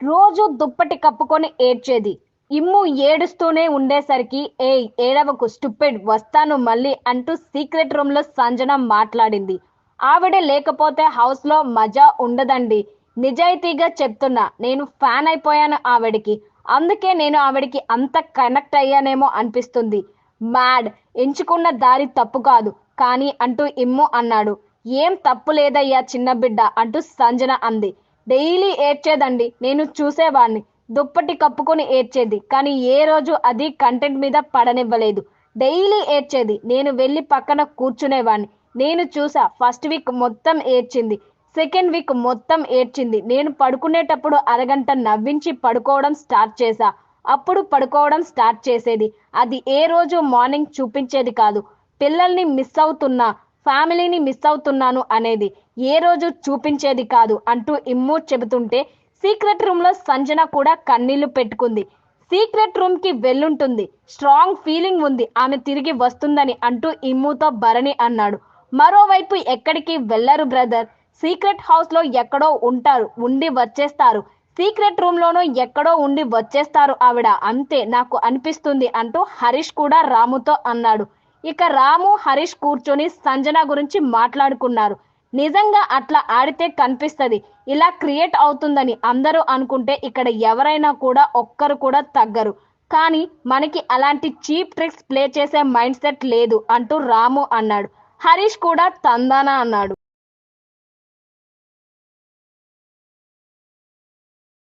రోజు దుప్పటి కప్పుకొని ఏడ్చేది. ఇమ్ము ఏడుస్తూనే ఉండేసరికి ఏయ్ ఏడవకు స్టూపిడ్ వస్తాను మళ్ళీ అంటూ సీక్రెట్ రూమ్లో సంజన మాట్లాడింది. ఆవిడ లేకపోతే హౌస్లో మజా ఉండదండి. నిజాయితీగా చెప్తున్నా నేను ఫ్యాన్ అయిపోయాను ఆవిడికి. అందుకే నేను ఆవిడికి అంత కనెక్ట్ అయ్యానేమో అనిపిస్తుంది. మ్యాడ్ ఎంచుకున్న దారి తప్పు కాదు కానీ అంటూ ఇమ్ము అన్నాడు. ఏం తప్పు లేదయ్యా చిన్న బిడ్డ అంటూ సంజన అంది. డైలీ ఏడ్చేదండి. నేను చూసేవాడిని. దుప్పటి కప్పుకొని ఏడ్చేది. కానీ ఏ రోజు అది కంటెంట్ మీద పడనివ్వలేదు. డైలీ ఏడ్చేది. నేను వెళ్ళి పక్కన కూర్చునేవాడిని. నేను చూసా ఫస్ట్ వీక్ మొత్తం ఏడ్చింది. సెకండ్ వీక్ మొత్తం ఏడ్చింది. నేను పడుకునేటప్పుడు అరగంట నవ్వించి పడుకోవడం స్టార్ట్ చేశా అప్పుడు పడుకోవడం స్టార్ట్ చేసేది. అది ఏ రోజు మార్నింగ్ చూపించేది కాదు. పిల్లల్ని మిస్ అవుతున్నా. ఫ్యామిలీని మిస్ అవుతున్నాను అనేది ఏ రోజు చూపించేది కాదు అంటూ ఇమ్ము చెబుతుంటే సీక్రెట్ రూమ్లో సంజన కూడా కన్నీళ్ళు పెట్టుకుంది. సీక్రెట్ రూమ్కి వెళ్ళుంటుంది. స్ట్రాంగ్ ఫీలింగ్ ఉంది. ఆమె తిరిగి వస్తుందని అంటూ ఇమ్ముతో భరణి అన్నాడు. మరోవైపు ఎక్కడికి వెళ్ళరు బ్రదర్. సీక్రెట్ హౌస్లో ఎక్కడో ఉంటారు ఉండి వచ్చేస్తారు. సీక్రెట్ రూమ్ లోనూ ఎక్కడో ఉండి వచ్చేస్తారు ఆవిడ. అంతే నాకు అనిపిస్తుంది అంటూ హరీష్ కూడా రాముతో అన్నాడు. ఇక రాము హరీష్ కూర్చొని సంజన గురించి మాట్లాడుకున్నారు. నిజంగా అట్లా ఆడితే కనిపిస్తుంది. ఇలా క్రియేట్ అవుతుందని అందరూ అనుకుంటే ఇక్కడ ఎవరైనా కూడా ఒక్కరు కూడా తగ్గరు. కానీ మనకి అలాంటి చీప్ ట్రిక్స్ ప్లే చేసే మైండ్ సెట్ లేదు అంటూ రాము అన్నాడు. హరీష్ కూడా తందానా అన్నాడు.